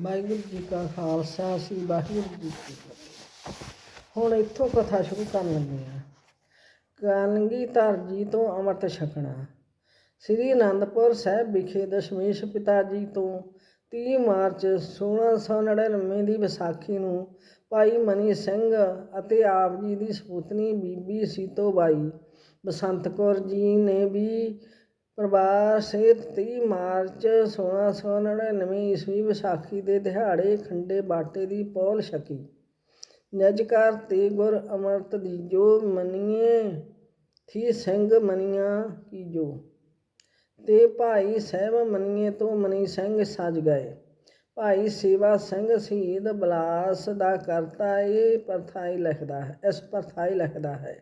ਵਾਹਿਗੁਰੂ ਜੀ ਕਾ ਖਾਲਸਾ, ਸ੍ਰੀ ਵਾਹਿਗੁਰੂ ਜੀ ਕੀ ਫਤਿਹ। ਹੁਣ ਇੱਥੋਂ ਕਥਾ ਸ਼ੁਰੂ ਕਰਨ ਲੱਗੇ ਹਾਂ। ਕਲਗੀ ਧਰ ਜੀ ਤੋਂ ਅੰਮ੍ਰਿਤ ਛਕਣਾ। ਸ੍ਰੀ ਅਨੰਦਪੁਰ ਸਾਹਿਬ ਵਿਖੇ ਦਸ਼ਮੇਸ਼ ਪਿਤਾ ਜੀ ਤੋਂ 30 ਮਾਰਚ 1699 ਦੀ ਵਿਸਾਖੀ ਨੂੰ ਭਾਈ ਮਨੀ ਸਿੰਘ ਅਤੇ ਆਪ ਜੀ ਦੀ ਸਪੁੱਤਨੀ ਬੀਬੀ ਸੀਤੋ ਬਾਈ ਬਸੰਤ ਕੌਰ ਜੀ ਨੇ ਵੀ ਪਰਿਵਾਰ ਸਮੇਤ 30 ਮਾਰਚ 1699 ਈਸਵੀ ਵਿਸਾਖੀ ਦੇ ਦਿਹਾੜੇ ਖੰਡੇ ਬਾਟੇ ਦੀ ਪੌਲ ਛਕੀ। ਨਿਜਕਾਰ ਤੇ ਗੁਰ ਅਮਰਤ ਦੀਜੋ ਮਨੀਏ, ਥੀ ਸਿੰਘ ਮਨੀਆਂ ਕੀਜੋ ਤੇ ਭਾਈ ਸਾਹਿਬ ਮਨੀਏ ਤੋਂ ਮਨੀ ਸਿੰਘ ਸਜ ਗਏ। ਭਾਈ ਸੇਵਾ ਸਿੰਘ ਸ਼ਹੀਦ ਬਲਾਸ ਦਾ ਕਰਤਾ ਇਹ ਪਰਥਾਈ ਲਿਖਦਾ ਹੈ, ਇਸ ਪਰਥਾਈ ਲਿਖਦਾ ਹੈ।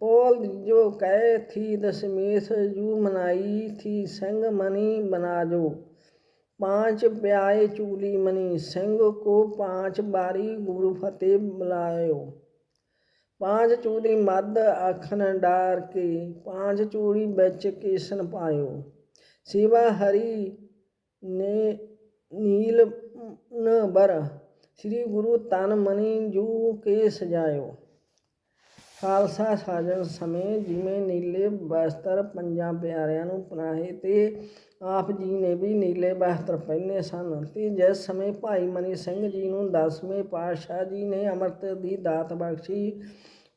ਪੋਲ ਜੋ ਕਹੇ ਥੀ ਦਸ਼ਮੇਸ਼, ਜੂ ਮਨਾਈ ਥੀ ਸਿੰਘ ਮਨੀ ਬਨਾਜੋ ਪਾਂਚ ਪਿਆਏ ਚੂਲੀ ਮਨੀ, ਸਿੰਘ ਕੋ ਪਾਂਚ ਬਾਰੀ ਗੁਰੂ ਫਤਿਹ ਬੁਲਾਇਓ। ਪਾਂਚ ਚੂੜੀ ਮੱਧ ਆਖਣ ਡਾਰ ਕੇ, ਪਾਂਚ ਚੂੜੀ ਵਿੱਚ ਕੇਸਨ ਪਾਇਓ। ਸਿਵਾ ਹਰੀ ਨੇ ਨੀਲ ਨ ਸ੍ਰੀ ਗੁਰੂ ਤਨ ਮਨੀ ਜੂ ਕੇ ਸਜਾਇਓ। ਖਾਲਸਾ ਸਾਜਨ ਸਮੇਂ ਜਿਵੇਂ ਨੀਲੇ ਵਸਤਰ ਪੰਜਾਂ ਪਿਆਰਿਆਂ ਨੂੰ ਪਨਾਹੇ ਤੇ ਆਪ ਜੀ ਨੇ ਵੀ ਨੀਲੇ ਵਸਤਰ ਪਹਿਨੇ ਸਨ ਤੇ ਜਿਸ ਸਮੇਂ ਭਾਈ ਮਨੀ ਸਿੰਘ ਜੀ ਨੂੰ ਦਸਵੇਂ ਪਾਤਸ਼ਾਹ ਜੀ ਨੇ ਅੰਮ੍ਰਿਤ ਦੀ ਦਾਤ ਬਖਸ਼ੀ,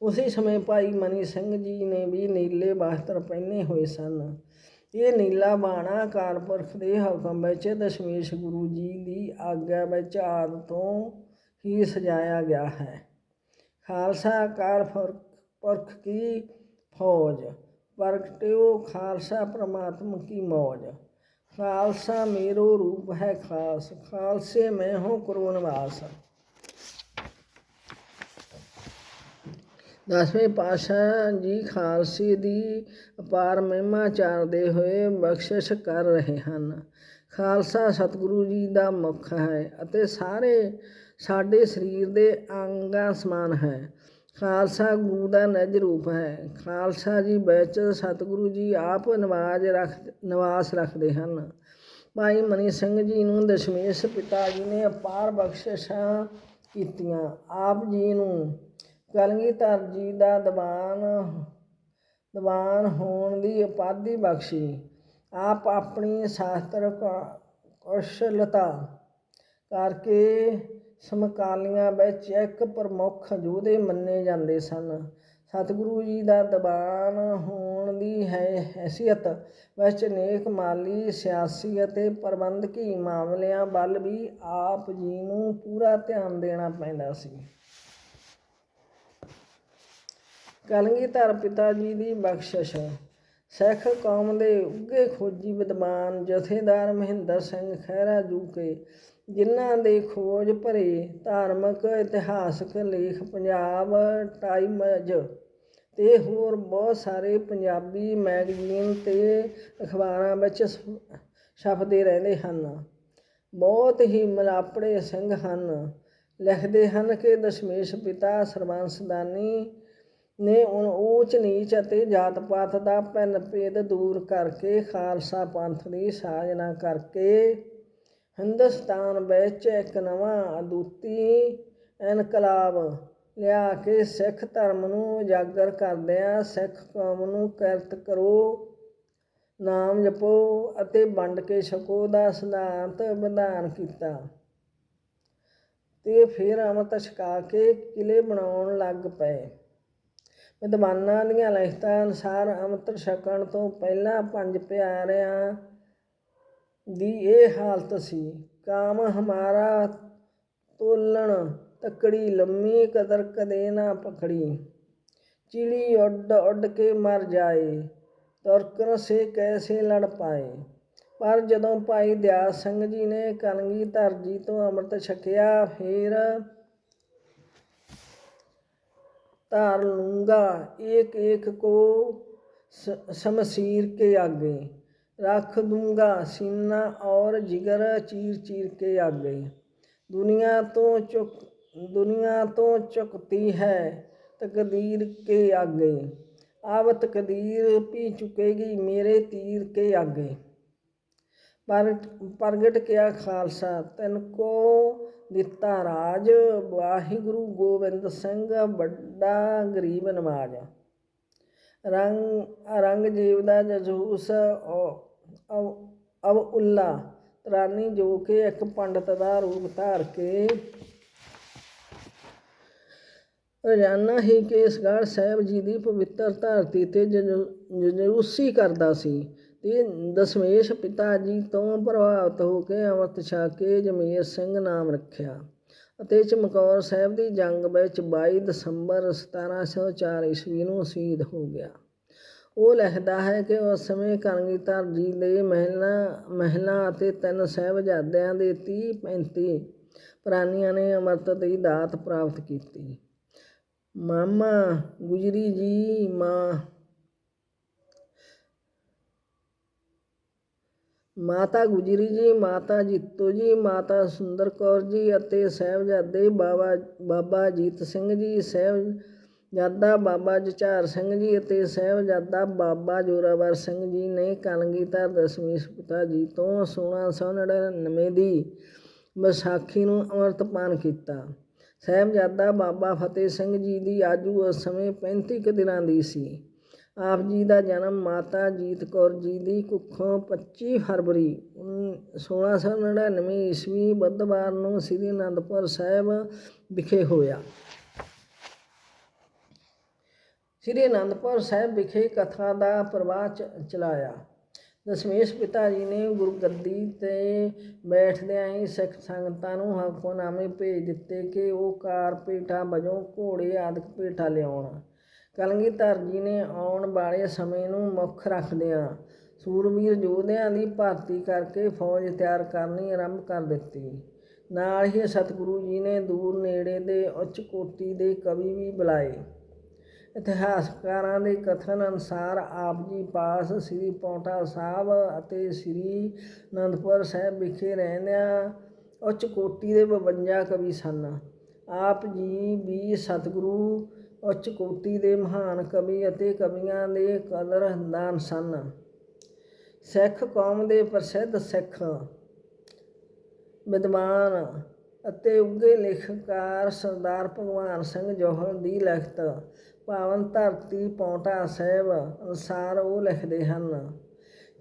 ਉਸੇ ਸਮੇਂ ਭਾਈ ਮਨੀ ਸਿੰਘ ਜੀ ਨੇ ਵੀ ਨੀਲੇ ਵਸਤਰ ਪਹਿਨੇ ਹੋਏ ਸਨ। ਇਹ ਨੀਲਾ ਬਾਣਾ ਅਕਾਲ ਪੁਰਖ ਦੇ ਹੁਕਮ ਵਿੱਚ ਦਸ਼ਮੇਸ਼ ਗੁਰੂ ਜੀ ਦੀ ਆਗਿਆ ਵਿੱਚ ਆਦ ਤੋਂ ਹੀ ਸਜਾਇਆ ਗਿਆ ਹੈ। ਖਾਲਸਾ ਅਕਾਲ ਪੁਰਖ ਪੁਰਖ ਕੀ ਫੌਜ? ਪ੍ਰਗਟਿਓ ਖਾਲਸਾ ਪ੍ਰਮਾਤਮ ਕੀ ਮੌਜ? ਖਾਲਸਾ ਮੇਰੋ ਰੂਪ ਹੈ ਖਾਸ, ਖਾਲਸੇ ਮੈਂ ਹੂੰ ਕੁਰਵਨਵਾਸ ਦਸਵੇਂ ਪਾਤਸ਼ਾਹ ਜੀ ਖਾਲਸੇ ਦੀ ਅਪਾਰ ਮਹਿਮਾ ਚਾਰਦੇ ਹੋਏ ਬਖਸ਼ਿਸ਼ ਕਰ ਰਹੇ ਹਨ। ਖਾਲਸਾ ਸਤਿਗੁਰੂ ਜੀ ਦਾ ਮੁਖ ਹੈ ਅਤੇ ਸਾਰੇ ਸਾਡੇ ਸਰੀਰ ਦੇ ਅੰਗਾਂ ਸਮਾਨ ਹੈ। ਖਾਲਸਾ ਗੁਰੂ ਦਾ ਨਿਜ ਰੂਪ ਹੈ। ਖਾਲਸਾ ਜੀ ਵਿੱਚ ਸਤਿਗੁਰੂ ਜੀ ਆਪ ਨਵਾਜ਼ ਰੱਖ, ਨਿਵਾਸ ਰੱਖਦੇ ਹਨ। ਭਾਈ ਮਨੀ ਸਿੰਘ ਜੀ ਨੂੰ ਦਸ਼ਮੇਸ਼ ਪਿਤਾ ਜੀ ਨੇ ਅਪਾਰ ਬਖਸ਼ਿਸ਼ਾਂ ਕੀਤੀਆਂ। ਆਪ ਜੀ ਨੂੰ ਕਲਗੀਧਰ ਜੀ ਦਾ ਦੀਵਾਨ ਦੀਵਾਨ ਹੋਣ ਦੀ ਉਪਾਧੀ ਬਖਸ਼ੀ। ਆਪ ਆਪਣੀ ਸ਼ਾਸਤਰ ਕ- ਕੁਸ਼ਲਤਾ ਕਰਕੇ ਸਮਕਾਲੀਆਂ ਵਿੱਚ ਇੱਕ ਪ੍ਰਮੁੱਖ ਯੋਧੇ ਮੰਨੇ ਜਾਂਦੇ ਸਨ। ਸਤਿਗੁਰੂ ਜੀ ਦਾ ਦੀਵਾਨ ਹੋਣ ਦੀ ਹੈ, ਹੈਸੀਅਤ ਵਿੱਚ ਨੇਕ ਮਾਲੀ, ਸਿਆਸੀ ਅਤੇ ਪ੍ਰਬੰਧਕੀ ਮਾਮਲਿਆਂ ਵੱਲ ਵੀ ਆਪ ਜੀ ਨੂੰ ਪੂਰਾ ਧਿਆਨ ਦੇਣਾ ਪੈਂਦਾ ਸੀ। ਕਲਗੀਧਰ ਪਿਤਾ ਜੀ ਦੀ ਬਖਸ਼ਿਸ਼। ਸਿੱਖ ਕੌਮ ਦੇ ਉੱਗੇ ਖੋਜੀ ਵਿਦਵਾਨ ਜਥੇਦਾਰ ਮਹਿੰਦਰ ਸਿੰਘ ਖਹਿਰਾ ਜੂਕੇ ਜਿਨ੍ਹਾਂ ਦੇ ਖੋਜ ਭਰੇ ਧਾਰਮਿਕ, ਇਤਿਹਾਸਕ ਲੇਖ ਪੰਜਾਬ ਟਾਈਮਜ਼ ਅਤੇ ਹੋਰ ਬਹੁਤ ਸਾਰੇ ਪੰਜਾਬੀ ਮੈਗਜ਼ੀਨ ਅਤੇ ਅਖਬਾਰਾਂ ਵਿੱਚ ਸ- ਛਪਦੇ ਰਹਿੰਦੇ ਹਨ। ਬਹੁਤ ਹੀ ਮਲਾਪੜੇ ਸਿੰਘ ਹਨ। ਲਿਖਦੇ ਹਨ ਕਿ ਦਸ਼ਮੇਸ਼ ਪਿਤਾ ਸਰਬੰਸਦਾਨੀ ਨੇ ਉਹ ਊਚ ਨੀਚ ਅਤੇ ਜਾਤ ਪਾਤ ਦਾ ਭਿੰਨ ਭੇਦ ਦੂਰ ਕਰਕੇ ਖਾਲਸਾ ਪੰਥ ਦੀ ਸਾਜਨਾ ਕਰਕੇ ਹਿੰਦੁਸਤਾਨ ਵਿੱਚ ਇੱਕ ਨਵਾਂ ਅਦੁੱਤੀ ਇਨਕਲਾਬ ਲਿਆ ਕੇ ਸਿੱਖ ਧਰਮ ਨੂੰ ਉਜਾਗਰ ਕਰਦਿਆਂ ਸਿੱਖ ਕੌਮ ਨੂੰ ਕਿਰਤ ਕਰੋ, ਨਾਮ ਜਪੋ ਅਤੇ ਵੰਡ ਕੇ ਛਕੋ ਦਾ ਸਿਧਾਂਤ ਵਿਧਾਨ ਕੀਤਾ। ਤੇ ਫਿਰ ਅੰਮ੍ਰਿਤ ਛਕਾ ਕੇ ਕਿਲੇ ਬਣਾਉਣ ਲੱਗ ਪਏ। ਵਿਦਵਾਨਾਂ ਦੀਆਂ ਲਿਖਤਾਂ ਅਨੁਸਾਰ ਅੰਮ੍ਰਿਤ ਛਕਣ ਤੋਂ ਪਹਿਲਾਂ ਪੰਜ ਪਿਆਰਿਆਂ ਦੀ ਇਹ ਹਾਲਤ ਸੀ। ਕਾਮ ਹਮਾਰਾ ਤੋਲਣ, ਤਕੜੀ ਲੰਮੀ ਕਦਰ ਕਦੇ ਨਾ ਪਕੜੀ ਚਿੜੀ ਉੱਡ ਉੱਡ ਕੇ ਮਰ ਜਾਏ ਤੁਰਕਨ ਸੇ ਕੈਸੇ ਲੜ ਪਾਏ। ਪਰ ਜਦੋਂ ਭਾਈ ਦਿਆਸ ਸਿੰਘ ਜੀ ਨੇ ਕਲਗੀ ਧਰ ਜੀ ਤੋਂ ਅੰਮ੍ਰਿਤ ਛਕਿਆ, ਫੇਰ ਧਾਰ ਲੂੰਗਾ ਏਕ ਏਕ ਕੋ ਸਮਸੀਰ ਕੇ ਆਗੇ। रख दूंगा सीना और जिगर चीर चीर के आगे दुनिया तो चुक दुनिया तो चुकती है तकदीर के आगे अब तकदीर भी चुकेगी मेरे तीर के आगे ਪਰ ਪ੍ਰਗਟ ਕਿਆ ਖਾਲਸਾ ਤੈਨ ਕੋ ਦਿੱਤਾ ਰਾਜ ਵਾਹਿਗੁਰੂ ਗੋਬਿੰਦ ਸਿੰਘ ਵੱਡਾ ਗਰੀਬ ਨਵਾਜ ਰੰਗ ਰੰਗਜੀਤ ਦਾ ਜਜੂਸ ਅਵ ਅਵ ਉੱਲਾ ਜੋ ਕਿ ਇੱਕ ਪੰਡਤ ਦਾ ਰੂਪ ਧਾਰ ਕੇ ਰੋਜ਼ਾਨਾ ਹੀ ਕੇਸਗੜ੍ਹ ਸਾਹਿਬ ਜੀ ਦੀ ਪਵਿੱਤਰ ਧਰਤੀ ਤੇ ਜਜੂ- ਕਰਦਾ ਸੀ। ਤੇ ਦਸ਼ਮੇਸ਼ ਪਿਤਾ ਜੀ ਤੋਂ ਪ੍ਰਭਾਵਿਤ ਹੋ ਕੇ ਅੰਮ੍ਰਿਤ ਛਾ ਕੇ ਜਮੇਰ ਸਿੰਘ ਨਾਮ ਰੱਖਿਆ ਅਤੇ ਚਮਕੌਰ ਸਾਹਿਬ ਦੀ ਜੰਗ ਵਿੱਚ 22 ਦਸੰਬਰ 1704 ਈਸਵੀ ਨੂੰ ਸ਼ਹੀਦ ਹੋ ਗਿਆ। ਉਹ ਲਿਖਦਾ ਹੈ ਕਿ ਉਸ ਸਮੇਂ ਕਲਗੀਧਰ ਜੀ ਦੇ ਮਹਿਲਾ ਮਹਿਲਾ ਅਤੇ ਤਿੰਨ ਸਾਹਿਬਜ਼ਾਦਿਆਂ ਦੇ 30 35 ਪ੍ਰਾਣੀਆਂ ਨੇ ਅੰਮ੍ਰਿਤ ਦੀ ਦਾਤ ਪ੍ਰਾਪਤ ਕੀਤੀ। ਮਾਮਾ ਗੁਜਰੀ ਜੀ, ਮਾਂ, ਮਾਤਾ ਗੁਜਰੀ ਜੀ, ਮਾਤਾ ਜੀਤੋ ਜੀ, ਮਾਤਾ ਸੁੰਦਰ ਕੌਰ ਜੀ ਅਤੇ ਸਾਹਿਬਜ਼ਾਦੇ ਬਾਬਾ ਬਾਬਾ ਜੀਤ ਸਿੰਘ ਜੀ ਸਾਹਿਬਜ਼ਾਦਾ ਬਾਬਾ ਜੁਝਾਰ ਸਿੰਘ ਜੀ ਅਤੇ ਸਾਹਿਬਜ਼ਾਦਾ ਬਾਬਾ ਜੋਰਾਵਰ ਸਿੰਘ ਜੀ ਨੇ ਕਲਗੀਧਰ ਦਸਵੀਂ ਪਿਤਾ ਜੀ ਤੋਂ 1699 ਦੀ ਵਿਸਾਖੀ ਨੂੰ ਅੰਮ੍ਰਿਤਪਾਨ ਕੀਤਾ। ਸਾਹਿਬਜ਼ਾਦਾ ਬਾਬਾ ਫਤਿਹ ਸਿੰਘ ਜੀ ਦੀ ਆਜੂ ਉਸ ਸਮੇਂ 35 ਕੁ ਦਿਨਾਂ ਦੀ ਸੀ। ਆਪ ਜੀ ਦਾ ਜਨਮ ਮਾਤਾ ਜੀਤ ਕੌਰ ਜੀ ਦੀ ਕੁੱਖੋਂ 25 ਫਰਵਰੀ ਉੱਨ- 1699 ਈਸਵੀ ਬੁੱਧਵਾਰ ਨੂੰ ਸ੍ਰੀ ਅਨੰਦਪੁਰ ਸਾਹਿਬ ਵਿਖੇ ਹੋਇਆ। ਸ੍ਰੀ ਅਨੰਦਪੁਰ ਸਾਹਿਬ ਵਿਖੇ ਕਥਾ ਦਾ ਪ੍ਰਵਾਹ ਚ- ਚਲਾਇਆ। ਦਸ਼ਮੇਸ਼ ਪਿਤਾ ਜੀ ਨੇ ਗੁਰਗੱਦੀ ਤੇ ਬੈਠਦਿਆਂ ਹੀ ਸਿੱਖ ਸੰਗਤਾਂ ਨੂੰ ਹਕੂਨਾਮੇ ਭੇਜ ਦਿੱਤੇ ਕਿ ਉਹ ਕਾਰ ਭੇਟਾ ਵਜੋਂ ਘੋੜੇ ਆਦਿਕ ਭੇਟਾ ਲਿਆਉਣ। ਕਲਗੀਧਰ ਜੀ ਨੇ ਆਉਣ ਵਾਲੇ ਸਮੇਂ ਨੂੰ ਮੁੱਖ ਰੱਖਦਿਆਂ ਸੂਰਬੀਰ ਯੋਧਿਆਂ ਦੀ ਭਰਤੀ ਕਰਕੇ ਫੌਜ ਤਿਆਰ ਕਰਨੀ ਆਰੰਭ ਕਰ ਦਿੱਤੀ। ਨਾਲ ਹੀ ਸਤਿਗੁਰੂ ਜੀ ਨੇ ਦੂਰ ਨੇੜੇ ਦੇ ਉੱਚ ਕੋਟੀ ਦੇ ਕਵੀ ਵੀ ਬੁਲਾਏ। ਇਤਿਹਾਸਕਾਰਾਂ ਦੇ ਕਥਨ ਅਨੁਸਾਰ ਆਪ ਜੀ ਪਾਸ ਸ੍ਰੀ ਪੌਂਟਾ ਸਾਹਿਬ ਅਤੇ ਸ੍ਰੀ ਅਨੰਦਪੁਰ ਸਾਹਿਬ ਵਿਖੇ ਰਹਿੰਦਿਆਂ ਉੱਚ ਕੋਟੀ ਦੇ 52 ਕਵੀ ਸਨ। ਆਪ ਜੀ ਵੀ ਸਤਿਗੁਰੂ, ਉੱਚ ਕੋਟੀ ਦੇ ਮਹਾਨ ਕਵੀ ਅਤੇ ਕਵੀਆਂ ਦੇ ਕਦਰਦਾਨ ਸਨ। ਸਿੱਖ ਕੌਮ ਦੇ ਪ੍ਰਸਿੱਧ ਸਿੱਖ, ਵਿਦਵਾਨ ਅਤੇ ਉੱਘੇ ਲੇਖਕਾਰ ਸਰਦਾਰ ਭਗਵਾਨ ਸਿੰਘ ਜੋਹਰ ਦੀ ਲਿਖਤ ਪਾਵਨ ਧਰਤੀ ਪੌਂਟਾ ਸਾਹਿਬ ਅਨੁਸਾਰ ਉਹ ਲਿਖਦੇ ਹਨ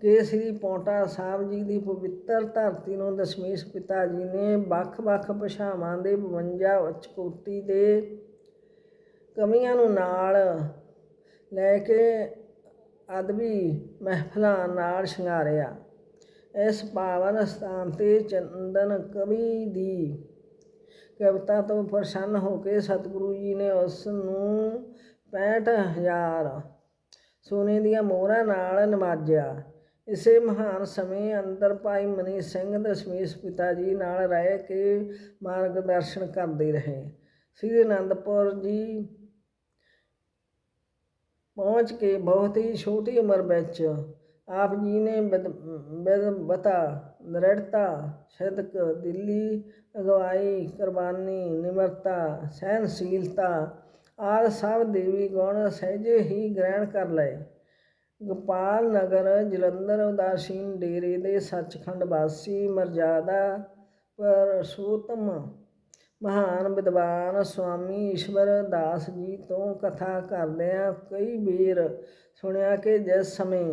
ਕਿ ਸ੍ਰੀ ਪੌਂਟਾ ਸਾਹਿਬ ਜੀ ਦੀ ਪਵਿੱਤਰ ਧਰਤੀ ਨੂੰ ਦਸ਼ਮੇਸ਼ ਪਿਤਾ ਜੀ ਨੇ ਵੱਖ-ਵੱਖ ਭਾਸ਼ਾਵਾਂ ਦੇ 52 ਉੱਚ ਦੇ ਕਵੀਆਂ ਨੂੰ ਨਾਲ ਲੈ ਕੇ ਅਦਬੀ ਮਹਿਫਲਾਂ ਨਾਲ ਸ਼ਿੰਗਾਰਿਆ। ਇਸ ਪਾਵਨ ਸਥਾਨ ਤੇ ਚੰਦਨ ਕਵੀ ਦੀ ਕਵਿਤਾ ਤੋਂ ਪ੍ਰਸੰਨ ਹੋ ਕੇ ਸਤਿਗੁਰੂ ਜੀ ਨੇ ਉਸ ਨੂੰ ਪੈਂਹਠ ਹਜ਼ਾਰ। ਸੋਨੇ ਦੀਆਂ ਮੋਹਰਾਂ ਨਾਲ ਨਵਾਜਿਆ। ਇਸੇ ਮਹਾਨ ਸਮੇਂ ਅੰਦਰ ਭਾਈ ਮਨੀ ਸਿੰਘ ਦਸ਼ਮੇਸ਼ ਪਿਤਾ ਜੀ ਨਾਲ ਰਹਿ ਕੇ ਮਾਰਗਦਰਸ਼ਨ ਕਰਦੇ ਰਹੇ। ਸ੍ਰੀ ਅਨੰਦਪੁਰ ਜੀ ਪਹੁੰਚ ਕੇ ਬਹੁਤ ਹੀ ਛੋਟੀ ਉਮਰ ਵਿੱਚ ਆਪ ਜੀ ਨੇ ਬਤਾ ਦ੍ਰਿੜਤਾ ਸਿਦਕ, ਦਿੱਲੀ ਅਗਵਾਈ, ਕੁਰਬਾਨੀ, ਨਿਮਰਤਾ ਸਹਿਨਸ਼ੀਲਤਾ ਆਦਿ ਸਭ ਦੇਵੀ ਗੁਣ ਸਹਿਜੇ ਹੀ ਗ੍ਰਹਿਣ ਕਰ ਲਏ। ਗੋਪਾਲ ਨਗਰ, ਜਲੰਧਰ, ਉਦਾਸੀਨ ਡੇਰੇ ਦੇ ਸੱਚਖੰਡ ਵਾਸੀ, ਮਰਜ਼ਾਦਾ ਪਰਸੂਤਮ, ਮਹਾਨ ਵਿਦਵਾਨ ਸੁਆਮੀ ਈਸ਼ਵਰ ਦਾਸ ਜੀ ਤੋਂ ਕਥਾ ਕਰਦਿਆਂ ਕਈ ਵੇਰ ਸੁਣਿਆ ਕਿ ਜਿਸ ਸਮੇਂ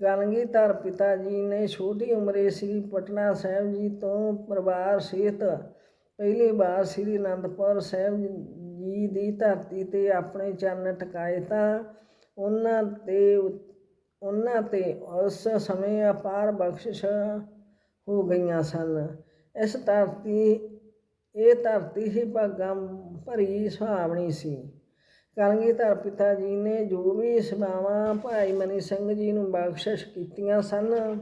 ਕਲਗੀਧਰ ਪਿਤਾ ਜੀ ਨੇ ਛੋਟੀ ਉਮਰੇ ਸ੍ਰੀ ਪਟਨਾ ਸਾਹਿਬ ਜੀ ਤੋਂ ਪਰਿਵਾਰ ਸਹਿਤ ਪਹਿਲੀ ਵਾਰ ਸ੍ਰੀ ਅਨੰਦਪੁਰ ਸਾਹਿਬ ਜੀ ਦੀ ਧਰਤੀ ਤੇ ਆਪਣੇ ਚੰਨ ਟਿਕਾਏ ਤਾਂ ਉਹਨਾਂ ਤੇ ਉਹਨਾਂ ਤੇ ਉਸ ਸਮੇਂ ਅਪਾਰ ਬਖਸ਼ਿਸ਼ ਹੋ ਗਈਆਂ ਸਨ। ਇਸ ਧਰਤੀ, ਇਹ ਧਰਤੀ ਹੀ ਭਾਗਾਂ ਭਰੀ ਸੁਹਾਵਣੀ ਸੀ। ਕਲਗੀਧਰ ਪਿਤਾ ਜੀ ਨੇ ਜੋ ਵੀ ਸੇਵਾਵਾਂ ਭਾਈ ਮਨੀ ਸਿੰਘ ਜੀ ਨੂੰ ਬਖਸ਼ਿਸ਼ ਕੀਤੀਆਂ ਸਨ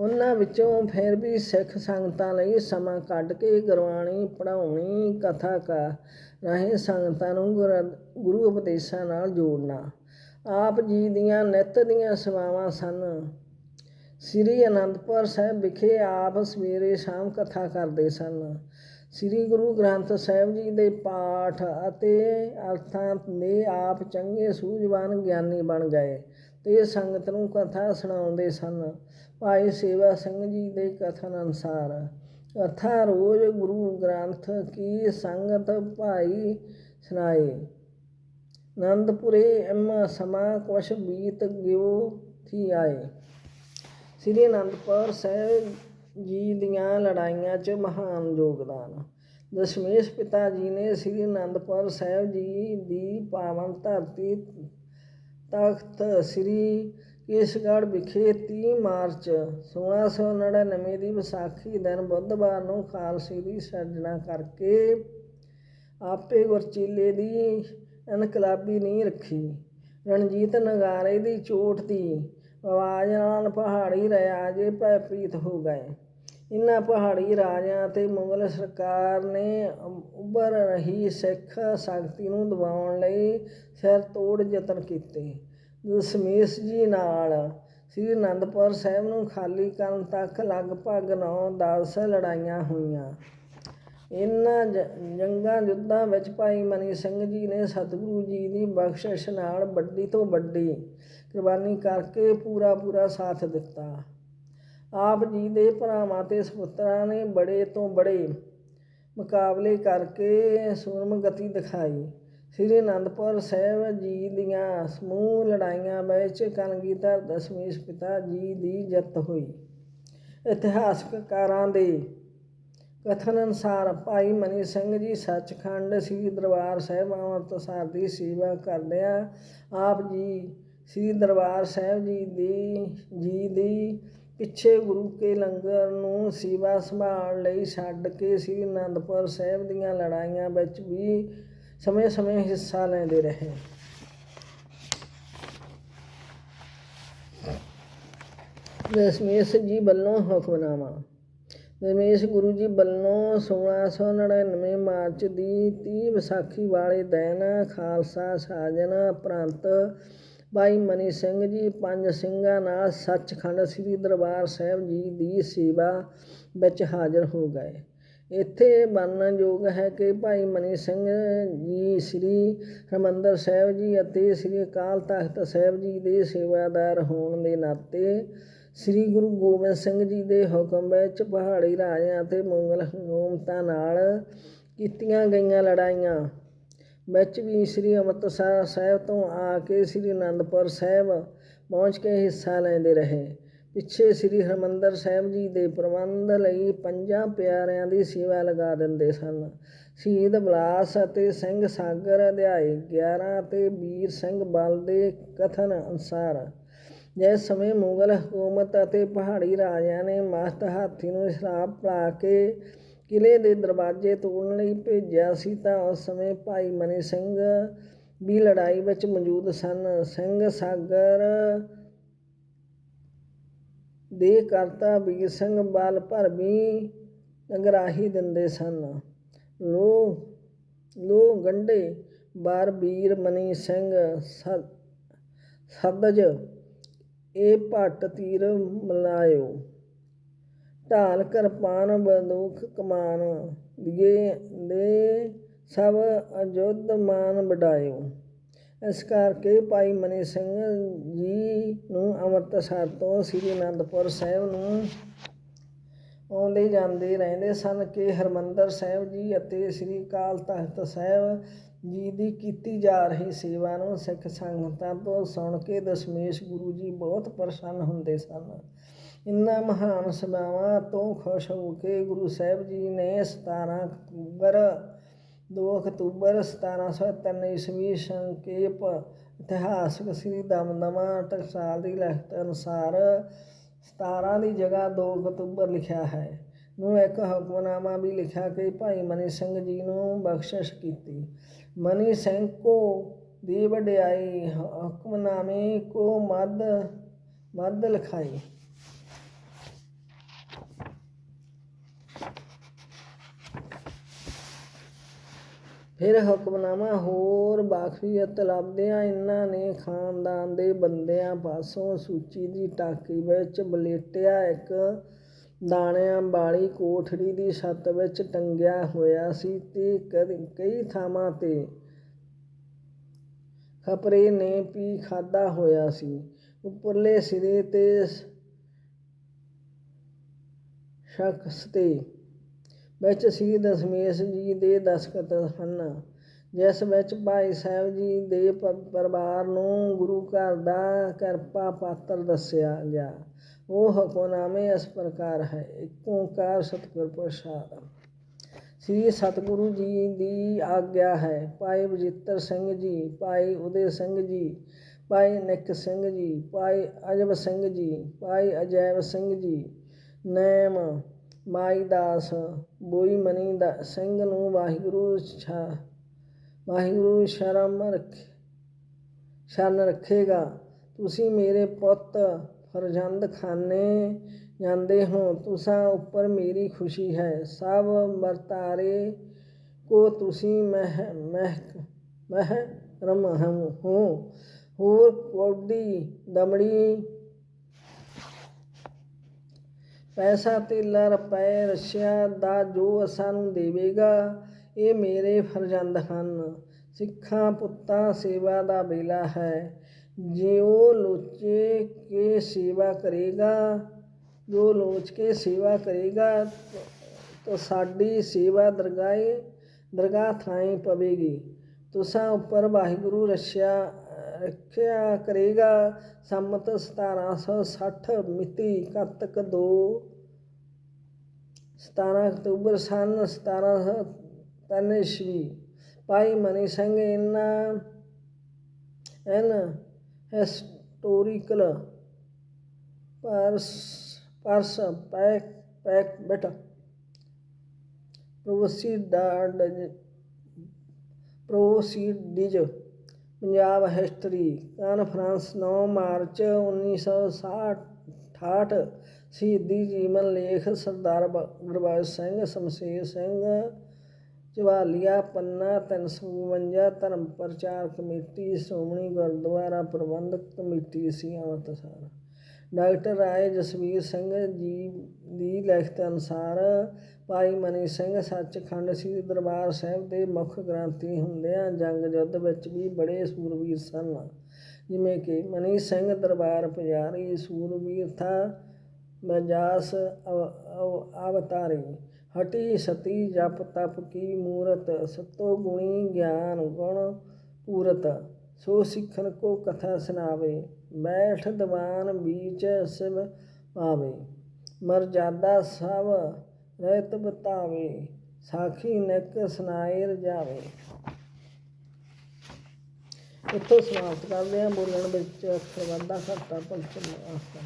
ਉਹਨਾਂ ਵਿੱਚੋਂ ਫਿਰ ਵੀ ਸਿੱਖ ਸੰਗਤਾਂ ਲਈ ਸਮਾਂ ਕੱਢ ਕੇ ਗੁਰਬਾਣੀ ਪੜ੍ਹਾਉਣੀ, ਕਥਾ ਕਾ ਰਾਹੀਂ ਸੰਗਤਾਂ ਨੂੰ ਗੁਰ- ਗੁਰੂ ਉਪਦੇਸ਼ਾਂ ਨਾਲ ਜੋੜਨਾ। ਆਪ ਜੀ ਦੀਆਂ ਨਿੱਤ ਦੀਆਂ ਸੇਵਾਵਾਂ ਸਨ। ਸ੍ਰੀ ਅਨੰਦਪੁਰ ਸਾਹਿਬ ਵਿਖੇ ਆਪ ਸਵੇਰੇ ਸ਼ਾਮ ਕਥਾ ਕਰਦੇ ਸਨ। ਸ੍ਰੀ ਗੁਰੂ ਗ੍ਰੰਥ ਸਾਹਿਬ ਜੀ ਦੇ ਪਾਠ ਅਤੇ ਅਰਥਾਂ ਦੇ ਆਪ ਚੰਗੇ ਸੂਝਵਾਨ ਗਿਆਨੀ ਬਣ ਗਏ ਤੇ ਸੰਗਤ ਨੂੰ ਕਥਾ ਸੁਣਾਉਂਦੇ ਸਨ। ਭਾਈ ਸੇਵਾ ਸਿੰਘ ਜੀ ਦੇ ਕਥਨ ਅਨੁਸਾਰ ਕਥਾ ਰੋਜ਼ ਗੁਰੂ ਗ੍ਰੰਥ ਕੀ ਸੰਗਤ ਭਾਈ ਸੁਣਾਏ। ਆਨੰਦਪੁਰੇ ਐਮ ਸਮਾ ਕੁਛ ਬੀਤ ਗਿਓ ਥੀ ਆਏ। ਸ੍ਰੀ ਅਨੰਦਪੁਰ ਸਾਹਿਬ ਜੀ ਦੀਆਂ ਲੜਾਈਆਂ 'ਚ ਮਹਾਨ ਯੋਗਦਾਨ। ਦਸ਼ਮੇਸ਼ ਪਿਤਾ ਜੀ ਨੇ ਸ੍ਰੀ ਅਨੰਦਪੁਰ ਸਾਹਿਬ ਜੀ ਦੀ ਪਾਵਨ ਧਰਤੀ ਤਖਤ ਸ੍ਰੀ ਕੇਸਗੜ੍ਹ ਵਿਖੇ 30 ਮਾਰਚ 1699 ਦੀ ਵਿਸਾਖੀ ਦਿਨ ਬੁੱਧਵਾਰ ਨੂੰ ਖਾਲਸੇ ਦੀ ਸਿਰਜਣਾ ਕਰਕੇ ਆਪੇ ਗੁਰਚੀਲੇ ਦੀ ਇਨਕਲਾਬੀ ਨਹੀਂ ਰੱਖੀ। ਰਣਜੀਤ ਨਗਾਰੇ ਦੀ ਚੋਟ ਦੀ ਆਵਾਜ਼ ਨਾਲ ਪਹਾੜੀ ਰਾਜੇ ਭੈਭੀਤ ਹੋ ਗਏ। ਇਨ੍ਹਾਂ ਪਹਾੜੀ ਰਾਜਿਆਂ ਤੇ ਮੁਗਲ ਸਰਕਾਰ ਨੇ ਉੱਭਰ ਰਹੀ ਸਿੱਖ ਸ਼ਕਤੀ ਨੂੰ ਦਬਾਉਣ ਲਈ ਸਿਰ ਤੋੜ ਯਤਨ ਕੀਤੇ। ਦਸ਼ਮੇਸ਼ ਜੀ ਨਾਲ। ਸ੍ਰੀ ਅਨੰਦਪੁਰ ਸਾਹਿਬ ਨੂੰ ਖਾਲੀ ਕਰਨ ਤੱਕ ਲਗਭਗ 9-10 ਲੜਾਈਆਂ ਹੋਈਆਂ। ਇਨ੍ਹਾਂ ਜ- ਜੰਗਾਂ ਯੁੱਧਾਂ ਵਿੱਚ ਭਾਈ ਮਨੀ ਸਿੰਘ ਜੀ ਨੇ ਸਤਿਗੁਰੂ ਜੀ ਦੀ ਬਖਸ਼ਿਸ਼ ਨਾਲ ਵੱਡੀ ਤੋਂ ਵੱਡੀ ਕੁਰਬਾਨੀ ਕਰਕੇ ਪੂਰਾ ਪੂਰਾ ਸਾਥ ਦਿੱਤਾ। ਆਪ ਜੀ ਦੇ ਭਰਾਵਾਂ ਤੇ ਸੁਪੁੱਤਰਾਂ ਨੇ ਬੜੇ ਤੋਂ ਬੜੇ ਮੁਕਾਬਲੇ ਕਰਕੇ ਸੂਰਮ ਗਤੀ ਦਿਖਾਈ। ਸ੍ਰੀ ਅਨੰਦਪੁਰ ਸਾਹਿਬ ਜੀ ਦੀਆਂ ਸਮੂਹ ਲੜਾਈਆਂ ਵਿੱਚ ਕਲਗੀਧਰ ਦਸ਼ਮੇਸ਼ ਪਿਤਾ ਜੀ ਦੀ ਜਿੱਤ ਹੋਈ। ਇਤਿਹਾਸਕਾਰਾਂ ਦੇ ਕਥਨ ਅਨੁਸਾਰ ਭਾਈ ਮਨੀ ਸਿੰਘ ਜੀ ਸੱਚਖੰਡ ਸ੍ਰੀ ਦਰਬਾਰ ਸਾਹਿਬ ਅੰਮ੍ਰਿਤਸਰ ਦੀ ਸੇਵਾ ਕਰਦਿਆਂ ਆਪ ਜੀ ਸ੍ਰੀ ਦਰਬਾਰ ਸਾਹਿਬ ਜੀ ਦੀ ਜੀ ਦੀ ਪਿੱਛੇ ਗੁਰੂ ਕੇ ਲੰਗਰ ਨੂੰ ਸੇਵਾ ਸੰਭਾਲ ਲਈ ਛੱਡ ਕੇ ਸ੍ਰੀ ਅਨੰਦਪੁਰ ਸਾਹਿਬ ਦੀਆਂ ਲੜਾਈਆਂ ਵਿੱਚ ਵੀ ਸਮੇਂ-ਸਮੇਂ ਹਿੱਸਾ ਲੈਂਦੇ ਰਹੇ ਦਸ਼ਮੇਸ਼ ਜੀ ਵੱਲੋਂ ਹੁਕਮਨਾਮਾ ਦਸ਼ਮੇਸ਼ ਗੁਰੂ ਜੀ ਵੱਲੋਂ 1699 ਮਾਰਚ ਦੀ 30 ਵਿਸਾਖੀ ਵਾਲੇ ਦਿਨ ਖਾਲਸਾ ਸਾਜਨ ਉਪਰੰਤ ਭਾਈ ਮਨੀ ਸਿੰਘ ਜੀ ਪੰਜ ਸਿੰਘਾਂ ਨਾਲ ਸੱਚਖੰਡ ਸ੍ਰੀ ਦਰਬਾਰ ਸਾਹਿਬ ਜੀ ਦੀ ਸੇਵਾ ਵਿੱਚ ਹਾਜ਼ਰ ਹੋ ਗਏ ਇੱਥੇ ਵਰਣਨਯੋਗ ਹੈ ਕਿ ਭਾਈ ਮਨੀ ਸਿੰਘ ਜੀ, ਸ੍ਰੀ ਹਰਿਮੰਦਰ ਸਾਹਿਬ ਜੀ ਅਤੇ ਸ੍ਰੀ ਅਕਾਲ ਤਖਤ ਸਾਹਿਬ ਜੀ ਦੇ ਸੇਵਾਦਾਰ ਹੋਣ ਦੇ ਨਾਤੇ ਸ੍ਰੀ ਗੁਰੂ ਗੋਬਿੰਦ ਸਿੰਘ ਜੀ ਦੇ ਹੁਕਮ ਵਿੱਚ ਪਹਾੜੀ ਰਾਜਿਆਂ ਅਤੇ ਮੰਗਲ ਹਕੂਮਤਾਂ ਨਾਲ ਕੀਤੀਆਂ ਗਈਆਂ ਲੜਾਈਆਂ, ਵਿੱਚ ਵੀ ਸ੍ਰੀ ਅੰਮ੍ਰਿਤਸਰ ਸਾਹਿਬ ਤੋਂ ਆ ਕੇ ਸ੍ਰੀ ਅਨੰਦਪੁਰ ਸਾਹਿਬ ਪਹੁੰਚ ਕੇ ਹਿੱਸਾ ਲੈਂਦੇ ਰਹੇ। ਪਿੱਛੇ ਸ੍ਰੀ ਹਰਿਮੰਦਰ ਸਾਹਿਬ ਜੀ ਦੇ ਪ੍ਰਬੰਧ ਲਈ ਪੰਜਾਂ ਪਿਆਰਿਆਂ ਦੀ ਸੇਵਾ ਲਗਾ ਦਿੰਦੇ ਸਨ। ਸ਼ਹੀਦ ਬਲਾਸ ਅਤੇ ਸਿੰਘ ਸਾਗਰ ਅਧਿਆਏ 11 ਅਤੇ ਵੀਰ ਸਿੰਘ ਬਲ ਦੇ ਕਥਨ ਅਨੁਸਾਰ ਜਿਸ ਸਮੇਂ ਮੁਗਲ ਹਕੂਮਤ ਅਤੇ ਪਹਾੜੀ ਰਾਜਿਆਂ ਨੇ ਮਸਤ ਹਾਥੀ ਨੂੰ ਸ਼ਰਾਬ ਪਿਲਾ ਕੇ ਕਿਲੇ ਦੇ ਦਰਵਾਜ਼ੇ ਤੋੜਨ ਲਈ ਭੇਜਿਆ ਸੀ ਤਾਂ ਉਸ ਸਮੇਂ ਭਾਈ ਮਨੀ ਸਿੰਘ ਵੀ ਲੜਾਈ ਵਿੱਚ ਮੌਜੂਦ ਸਨ। ਸਿੰਘ ਸਾਗਰ ਦੇ ਕਰਤਾ ਵੀਰ ਸਿੰਘ ਬਲ ਭਰਵੀਂ ਅਗਰਾਹੀ ਦਿੰਦੇ ਸਨ। ਲੋ ਲੋ ਗੰਢੇ, ਬਾਰ ਵੀਰ ਮਨੀ ਸਿੰਘ ਸਦਜ ਇਹ ਭੱਟ ਤੀਰ ਮਲਾਇਓ। ਢਾਲ ਕਿਰਪਾਨ ਬੰਦੂਕ ਕਮਾਨ, ਦਿਏ ਦੇ ਸਭ ਅਜੁੱਧ ਮਾਨ ਵਡਾਇਓ। ਇਸ ਕਰਕੇ ਭਾਈ ਮਨੀ ਸਿੰਘ ਜੀ ਨੂੰ ਅੰਮ੍ਰਿਤਸਰ ਤੋਂ ਸ੍ਰੀ ਅਨੰਦਪੁਰ ਸਾਹਿਬ ਨੂੰ ਆਉਂਦੇ ਜਾਂਦੇ ਰਹਿੰਦੇ ਸਨ ਕਿ ਹਰਮੰਦਰ ਸਾਹਿਬ ਜੀ ਅਤੇ ਸ੍ਰੀ ਅਕਾਲ ਤਖਤ ਸਾਹਿਬ ਜੀ ਦੀ ਕੀਤੀ ਜਾ ਰਹੀ ਸੇਵਾ ਨੂੰ ਸਿੱਖ ਸੰਗਤਾਂ ਤੋਂ ਸੁਣ ਕੇ ਦਸ਼ਮੇਸ਼ ਗੁਰੂ ਜੀ ਬਹੁਤ ਪ੍ਰਸੰਨ ਹੁੰਦੇ ਸਨ। ਇਨ੍ਹਾਂ ਮਹਾਨ ਸੇਵਾਵਾਂ ਤੋਂ ਖੁਸ਼ ਹੋ ਕੇ ਗੁਰੂ ਸਾਹਿਬ ਜੀ ਨੇ 17 ਅਕਤੂਬਰ 2 ਅਕਤੂਬਰ 1703 ਈਸਵੀ ਸੰਖੇਪ ਇਤਿਹਾਸਕ ਸ੍ਰੀ ਦਮਦਮਾ ਟਕਸਾਲ ਦੀ ਲਿਖਤ ਅਨੁਸਾਰ 17 ਦੀ ਜਗ੍ਹਾ 2 ਅਕਤੂਬਰ ਲਿਖਿਆ ਹੈ। ਨੂੰ ਇੱਕ ਹੁਕਮਨਾਮਾ ਵੀ ਲਿਖਿਆ ਕਿ ਭਾਈ ਮਨੀ ਸਿੰਘ ਜੀ ਨੂੰ ਬਖਸ਼ਿਸ਼ ਕੀਤੀ। ਮਨੀ ਸਿੰਘ ਕੋ ਦੀ ਵਡਿਆਈ ਹੁਕਮਨਾਮੇ ਕੋ ਮਦ ਮਦ ਲਿਖਾਈ। ਫਿਰ ਹੁਕਮਨਾਮਾ ਹੋਰ ਬਾਖੀਅਤ ਲੱਭਦਿਆਂ ਇਹਨਾਂ ਨੇ ਖਾਨਦਾਨ ਦੇ ਬੰਦਿਆਂ ਪਾਸੋਂ ਸੂਚੀ ਦੀ ਟਾਕੀ ਵਿੱਚ ਬਲੇਟਿਆ। ਇੱਕ ਦਾਣਿਆਂ ਵਾਲੀ ਕੋਠੜੀ ਦੀ ਛੱਤ ਵਿੱਚ ਟੰਗਿਆ ਹੋਇਆ ਸੀ ਤੇ ਕਦੇ- ਕਈ ਥਾਵਾਂ ਤੇ ਖਪਰੇ ਨੇ ਪੀ ਖਾਦਾ ਹੋਇਆ ਸੀ। ਉੱਪਰਲੇ ਸਿਰੇ ਤੇ ਸ਼ਖਸ ਤੇ ਵਿੱਚ ਸ੍ਰੀ ਦਸ਼ਮੇਸ਼ ਜੀ ਦੇ ਦਸਖਤ ਹਨ। ਜਿਸ ਵਿੱਚ ਭਾਈ ਸਾਹਿਬ ਜੀ ਦੇ ਪ- ਪਰਿਵਾਰ ਨੂੰ ਗੁਰੂ ਘਰ ਦਾ ਕਿਰਪਾ ਪਾਤਰ ਦੱਸਿਆ ਗਿਆ। ਉਹ ਹੁਕਮਨਾਮੇ ਇਸ ਪ੍ਰਕਾਰ ਹੈ, ਇੱਕ ਓੰਕਾਰ ਸਤਿਗੁਰ ਪ੍ਰਸਾਦ। ਸ੍ਰੀ ਸਤਿਗੁਰੂ ਜੀ ਦੀ ਆਗਿਆ ਹੈ, ਭਾਈ ਬਜਿੱਤਰ ਸਿੰਘ ਜੀ, ਭਾਈ ਉਦੇ ਸਿੰਘ ਜੀ, ਭਾਈ ਨਿੱਕ ਸਿੰਘ ਜੀ, ਭਾਈ ਅਜਬ ਸਿੰਘ ਜੀ, ਭਾਈ ਅਜੈਬ ਸਿੰਘ ਜੀ, ਨੈਮ ਮਾਈ ਦਾਸ, ਬੋਈ ਮਨੀ ਦਾ, ਸਿੰਘ ਨੂੰ ਵਾਹਿਗੁਰੂ ਛਾ, ਵਾਹਿਗੁਰੂ ਸ਼ਰਮ ਰੱਖ, ਸ਼ਰਨ ਰੱਖੇਗਾ। ਤੁਸੀਂ ਮੇਰੇ ਪੁੱਤ ਫਰਜ਼ੰਦ ਖਾਨੇ ਜਾਂਦੇ ਹੋ, ਤੁਸਾਂ ਉੱਪਰ ਮੇਰੀ ਖੁਸ਼ੀ ਹੈ। ਸਭ ਵਰਤਾਰੇ ਕੋ ਤੁਸੀਂ ਮਹਿ ਮਹਿ ਮਹਿ ਰਮ ਹੋ, ਹੋਰ ਕੋਡੀ ਦਮੜੀ ਪੈਸਾ ਤੇਲਾ ਰੁਪਏ ਰਸ਼ਿਆ ਦਾ ਜੋ ਸਾਨੂੰ ਦੇਵੇਗਾ, ਇਹ ਮੇਰੇ ਫਰਜ਼ੰਦ ਹਨ। ਸਿੱਖਾਂ ਪੁੱਤਾਂ ਸੇਵਾ ਦਾ ਵੇਲਾ ਹੈ। ਜਿਉ ਲੋਚੇ ਕੇ ਸੇਵਾ ਕਰੇਗਾ, ਜੋ ਲੋਚ ਕੇ ਸੇਵਾ ਕਰੇਗਾ, ਤਾਂ ਸਾਡੀ ਸੇਵਾ ਦਰਗਾਹੇ, ਦਰਗਾਹ ਥਾਈ ਪਵੇਗੀ। ਤੁਸਾਂ ਉੱਪਰ ਵਾਹਿਗੁਰੂ ਰਸ਼ਿਆ ਰੱਖਿਆ ਕਰੇਗਾ। ਸੰਮਤ 1760 ਮਿਤੀ ਕੱਤਕ 2 17 ਅਕਤੂਬਰ ਸਨ 1703 ਈਸਵੀ। ਭਾਈ ਮਨੀ ਸਿੰਘ ਇਹਨਾਂ ਐਨ ਹਿਸਟੋਰੀਕਲ ਪਰਸ ਪਰਸ ਪੈਕ ਪੈਕ ਬੇਟਾ proceeded proceedings Punjab history conference ਨੌ ਮਾਰਚ 1968 ਸ਼ਹੀਦੀ ਜੀਵਨ ਲੇਖ, ਸਰਦਾਰ ਬ- ਗੁਰਬਖਸ਼ ਸਿੰਘ, ਸ਼ਮਸ਼ੇਰ ਸਿੰਘ ਚਵਾਲੀਆ ਪੰਨਾ 352 ਧਰਮ ਪ੍ਰਚਾਰ ਕਮੇਟੀ, ਸ਼੍ਰੋਮਣੀ ਗੁਰਦੁਆਰਾ ਪ੍ਰਬੰਧਕ ਕਮੇਟੀ, ਸੀ ਅੰਮ੍ਰਿਤਸਰ। ਡਾਕਟਰ ਰਾਏ ਜਸਵੀਰ ਸਿੰਘ ਜੀ ਦੀ ਲਿਖਤ ਅਨੁਸਾਰ ਭਾਈ ਮਨੀ ਸਿੰਘ ਸੱਚਖੰਡ ਸ੍ਰੀ ਦਰਬਾਰ ਸਾਹਿਬ ਦੇ ਮੁੱਖ ਗ੍ਰੰਥੀ ਹੁੰਦਿਆਂ ਜੰਗ ਯੁੱਧ ਵਿੱਚ ਵੀ ਬੜੇ ਸੂਰਬੀਰ ਸਨ। ਜਿਵੇਂ ਕਿ ਮਨੀ ਸਿੰਘ ਦਰਬਾਰ ਪੁਜਾਰੀ ਸੂਰਬੀਰਥਾ ਮਜਾਸ ਅਵ- ਅਵ- ਅਵਤਾਰੀ। ਹਟੀ ਸਤੀ ਜਪ ਤਪ ਕੀ ਮੂਰਤ, ਸਤੋ ਗੁਣੀ ਗਿਆਨ ਗੁਣ ਪੂਰਤ। ਸੋ ਸਿੱਖਨ ਕੋ ਕਥਾ ਸੁਣਾਵੇ, ਬੈਠ ਦੀਵਾਨ ਬੀਚ ਸਿਵ ਪਾਵੇ ਮਰਜਾਦਾ ਸਭ ਰਹਿਤ ਬਤਾਵੇ, ਸਾਖੀ ਨਿਕ ਸੁਨਾਏ ਜਾਵੇ। ਇੱਥੋਂ ਸਮਾਪਤ ਕਰਦੇ ਹਾਂ, ਬੋਲਣ ਵਿੱਚ ਅਕਸਰ ਵਾਧਾ ਘਾਟਾ ਪੰਚਮ ਆਸਾ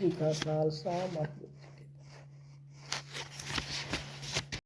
ਜੀ ਕਾ ਖਾਲਸਾ